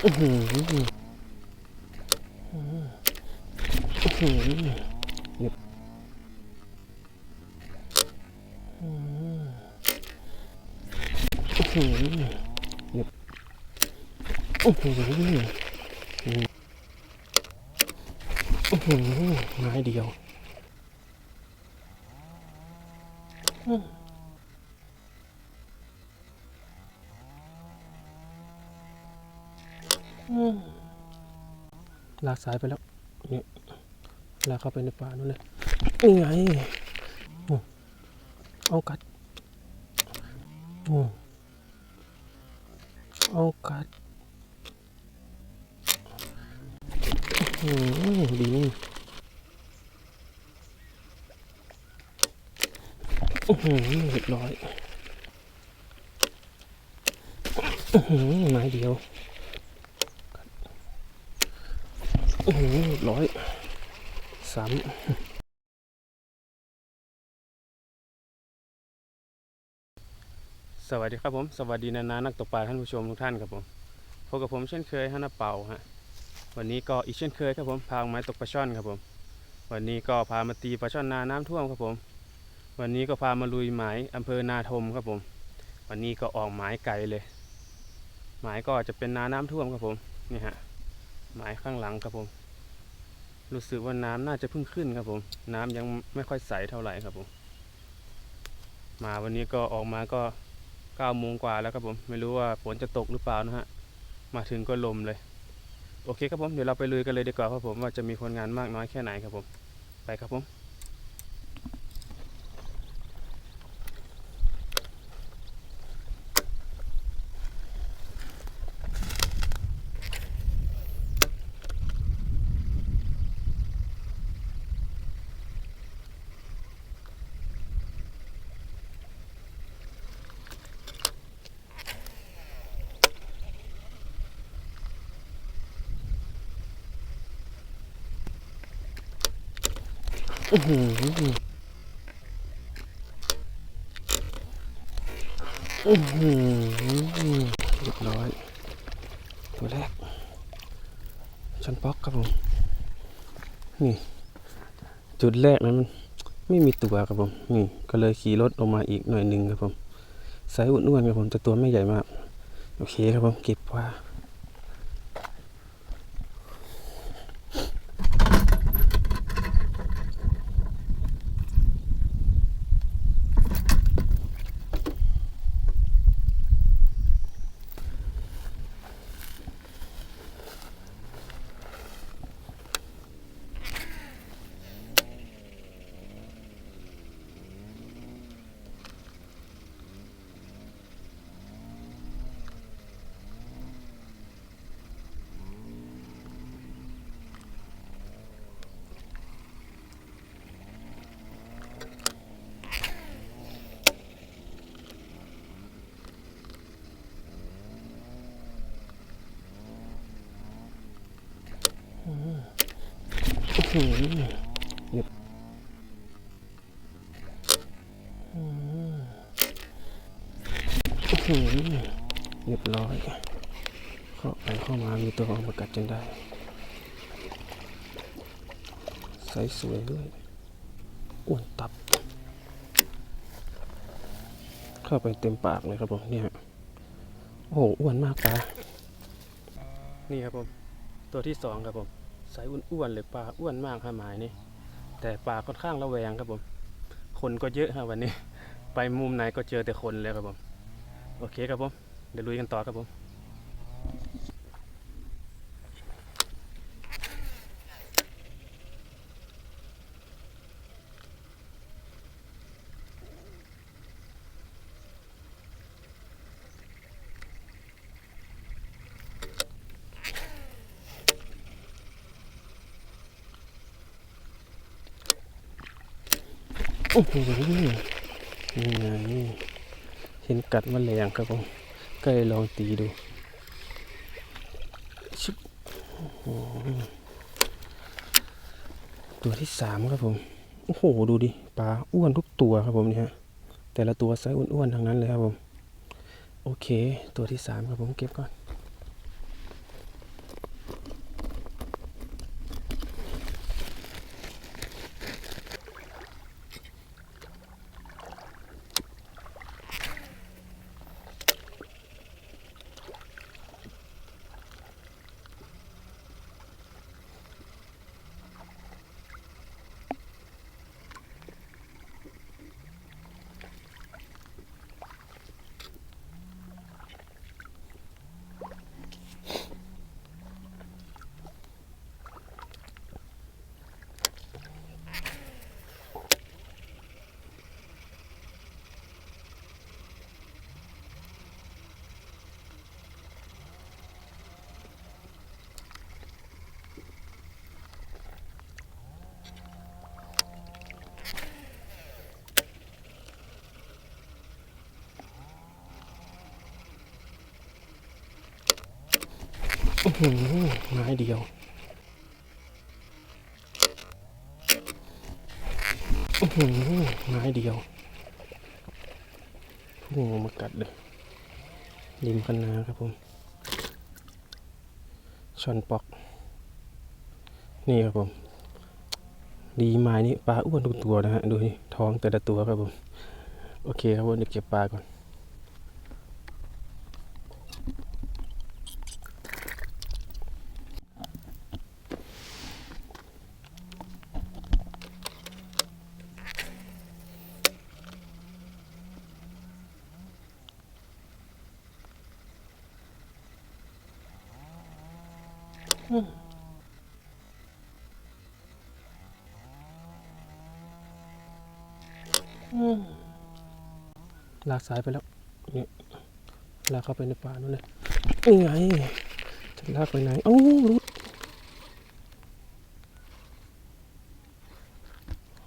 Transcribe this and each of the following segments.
ไม้เดียว ลากสายไปแล้วเนี่ยลากเข้าไปในป่านู่นเลยนี่ไงอืมเอากัดอืมเอากัดอืมดีนี่อื้อหือเรียบร้อยอื้อหือไม้เดียว โอ้โหร้อยสามสวัสดีครับผม สวัสดีนานานักตกปลาท่านผู้ชมทุกท่านครับผมพบกับผมเช่นเคยฮานาเป่าฮะวันนี้ก็อีกเช่นเคยครับผมพาไม้ตกปลาช่อนครับผม วันนี้ก็พามาตีปลาช่อนนาน้ำท่วมครับผม วันนี้ก็พามาลุยหมายอำเภอนาทมครับผม วันนี้ก็ออกหมายไกลเลย หมายก็จะเป็นนาน้ำท่วมครับผมนี่ฮะ หมายข้างหลังครับผม รู้สึกว่าน้ำน่าจะเพิ่งขึ้นครับผม น้ำยังไม่ค่อยใสเท่าไหร่ครับผม มาวันนี้ก็ออกมาก็เก้าโมงกว่าแล้วครับผม ไม่รู้ว่าฝนจะตกหรือเปล่านะฮะ มาถึงก็ลมเลย โอเคครับผม เดี๋ยวเราไปลุยกันเลยดีกว่าครับผมว่าจะมีคนงานมากน้อยแค่ไหนครับผม ไปครับผม อื้อหืออื้อหือเรียบร้อย ตัวแรกชันป๊อกครับผม นี่ จุดแรกนั้นมันไม่มีตัวครับผม นี่ ก็เลยขี่รถลงมาอีกหน่อยหนึ่งครับผมไซส์อ้วนๆครับผมแต่ตัวไม่ใหญ่มาก โอเคครับผมเก็บว่า หือเรียบอื้อหือเรียบร้อย เข้าไปเข้ามามีตัวของประกัดจนได้ใสสวยด้วยอ้วนตับ เข้าไปเต็มปากเลยครับผมเนี่ยโอ้โหอ้วนมากปลานี่ครับผม ตัวที่สองครับผม ใส่อ้วนๆเลยปลาอ้วนมากครับหมายนี่แต่ปลาค่อนข้างระแวงครับผม คนก็เยอะครับวันนี้ ไปมุมไหนก็เจอแต่คนเลยครับผม โอเคครับผม เดี๋ยวลุยกันต่อครับผม โอ้โหนี่ไงเห็นกัดมแมลงครับผมก็เลยลองตีดูชิบตัวที่สามครับผม โอ้โห ดูดิ ปลาอ้วนทุกตัวครับผมเนี่ยแต่ละตัวไซส์อ้วนๆทั้งนั้นเลยครับผม โอเค ตัวที่สามครับผมเก็บก่อน อื้อหือไม้เดียวอื้อหือไม้เดียวพุ่งออกมากัดเลยริมคันนาครับผมช่อนปอก นี่ครับผม ดีไม้นี่ปลาอ้วนทุกตัวนะฮะ ดูนี่ท้องแต่ละตัวครับผม โอเคครับผมเดี๋ยวเก็บปลาก่อน ลากสายไปแล้วนี่ลากเข้าไปในป่านู่นเลยนี่ไงจะลากไปไหนเอ้ารุด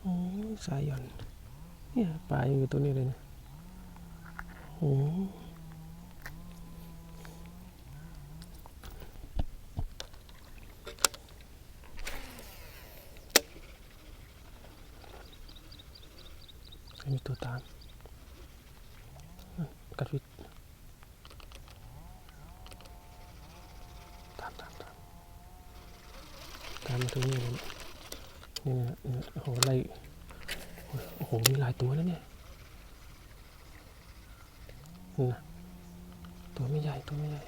โอ้สายหย่อนเนี่ยปลายังอยู่ตัวนี้เลยนะโอ้ มีตัวตามกัดวิทตามตามตามตามมาตรงนี้เลยนี่นะนี่นะโอ้โหไล่โอ้โหมีหลายตัวแล้วเนี่ยนี่นะตัวไม่ใหญ่ตัวไม่ใหญ่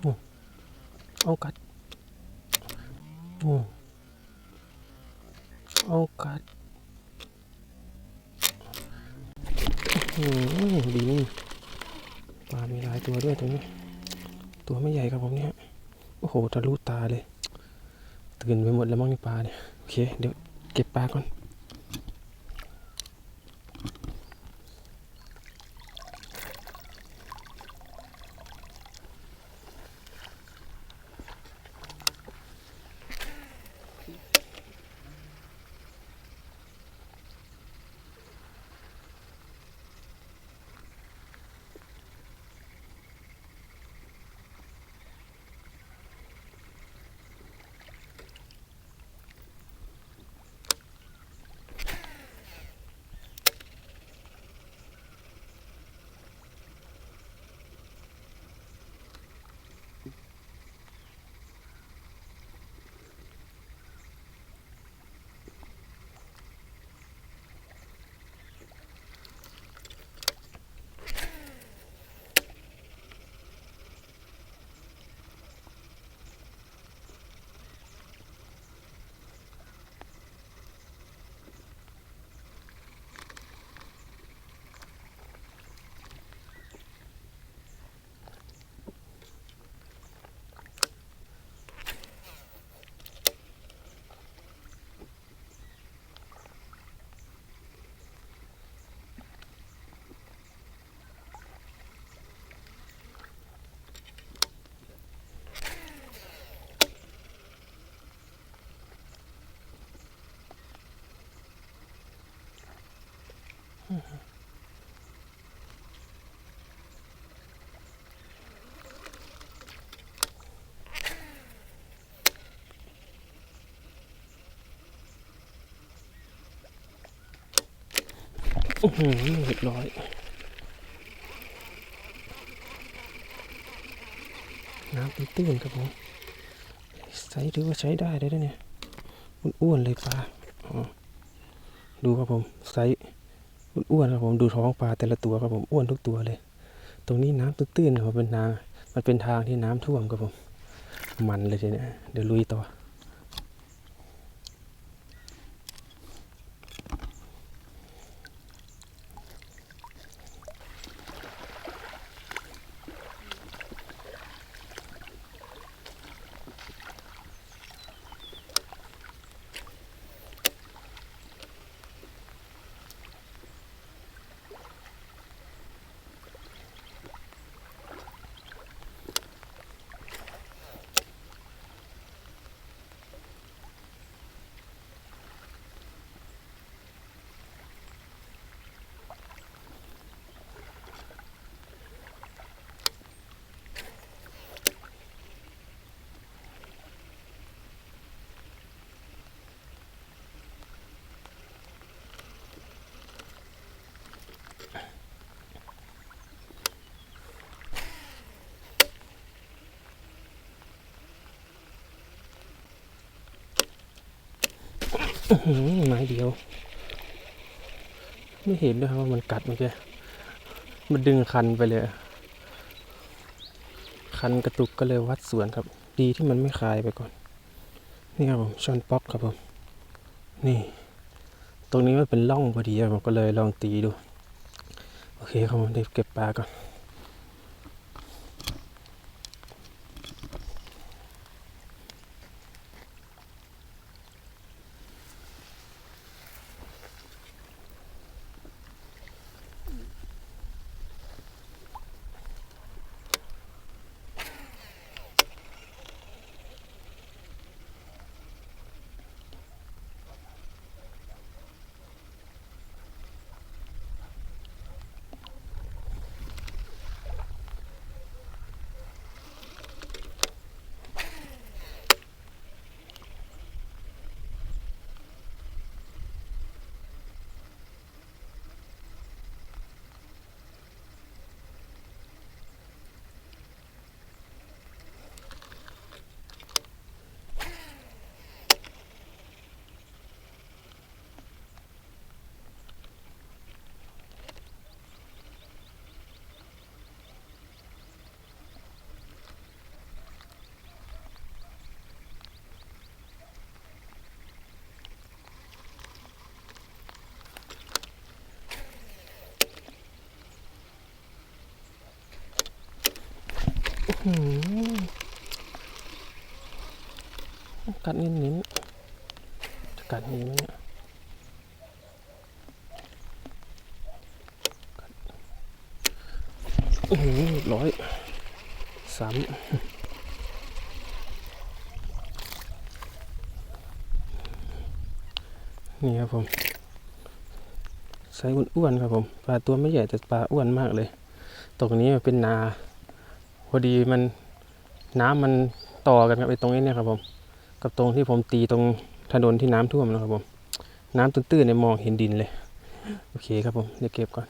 โอ้เอากัดโอ้ เอากัดอืมดีนี่ปลา มีหลายตัวด้วยตรงนี้ ตัวไม่ใหญ่ครับผมเนี่ย โอ้โหทะลุตาเลย ตื่นไปหมดแล้วมั้งนี่ปลาเนี่ย โอเค เดี๋ยวเก็บปลาก่อน อื้อหือเรียบร้อยน้ำเป็นตื้นครับผมใช้ถือว่าใช้ได้เลยนะเนี่ยอ้วนๆเลยปลาอ๋อดูครับผมไซส์ อ้วนครับผมดูท้องปลาแต่ละตัวครับผมอ้วนทุกตัวเลย ตรงนี้น้ำตื้นๆครับเป็นนามันเป็นทางที่น้ำท่วมครับผม มันเลยทีเนี้ยเดี๋ยวลุยต่อ ไม้เดียว ไม่เห็นด้วยครับว่ามันกัดเมื่อกี้มันดึงคันไปเลย คันกระตุกก็เลยวัดสวนครับ ดีที่มันไม่คายไปก่อน นี่ครับผมชอนป๊อกครับผม นี่ ตรงนี้มันเป็นร่องพอดีครับผมก็เลยลองตีดู โอเคครับผมเดี๋ยวเก็บปลาก่อน กัดเน้นๆจะกัดเนี้ไหมเนี่ยกัดอื้อหือร้อยสามนี่ครับผมไซส์อ้วนๆครับผมปลาตัวไม่ใหญ่แต่ปลาอ้วนมากเลย ตรงนี้มันเป็นนา พอดีมันน้ำมันต่อกันกับไอ้ตรงนี้เนี่ยครับผม กับตรงที่ผมตีตรงถนนที่น้ำท่วมนะครับผม น้ำตื้นๆเนี่ยมองเห็นดินเลย โอเคครับผมเดี๋ยวเก็บก่อน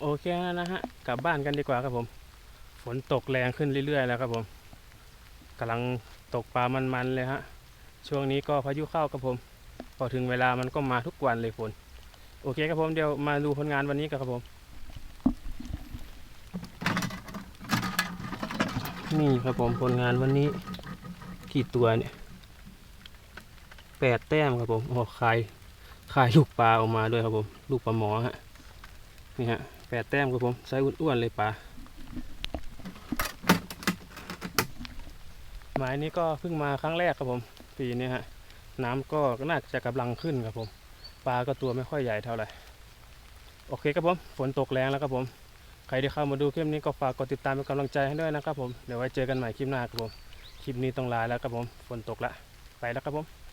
โอเคนะฮะกลับบ้านกันดีกว่าครับผม ฝนตกแรงขึ้นเรื่อยๆแล้วครับผมกำลังตกปลามันๆเลยฮะช่วงนี้ก็พายุเข้าครับผม พอถึงเวลามันก็มาทุกวันเลยฝนโอเคครับผมเดี๋ยวมาดูผลงานวันนี้กันครับผมนี่ครับผมผลงานวันนี้กี่ตัวเนี่ยแปดแต้มครับผมโอ้คายคายลูกปลาออกมาด้วยครับผม ลูกปลาหมอฮะนี่ฮะแปดแต้มครับผมไซส์อ้วนๆเลยปลาหมายนี้ก็เพิ่งมาครั้งแรกครับผมปีนี้ฮะ น้ำก็น่าจะกำลังขึ้นครับผม ปลาก็ตัวไม่ค่อยใหญ่เท่าไหร่ โอเคครับผม ฝนตกแรงแล้วครับผม ใครที่เข้ามาดูคลิปนี้ก็ฝากกดติดตามเป็นกำลังใจให้ด้วยนะครับผม เดี๋ยวไว้เจอกันใหม่คลิปหน้าครับผม คลิปนี้ต้องลาแล้วครับผม ฝนตกละ ไปแล้วครับผม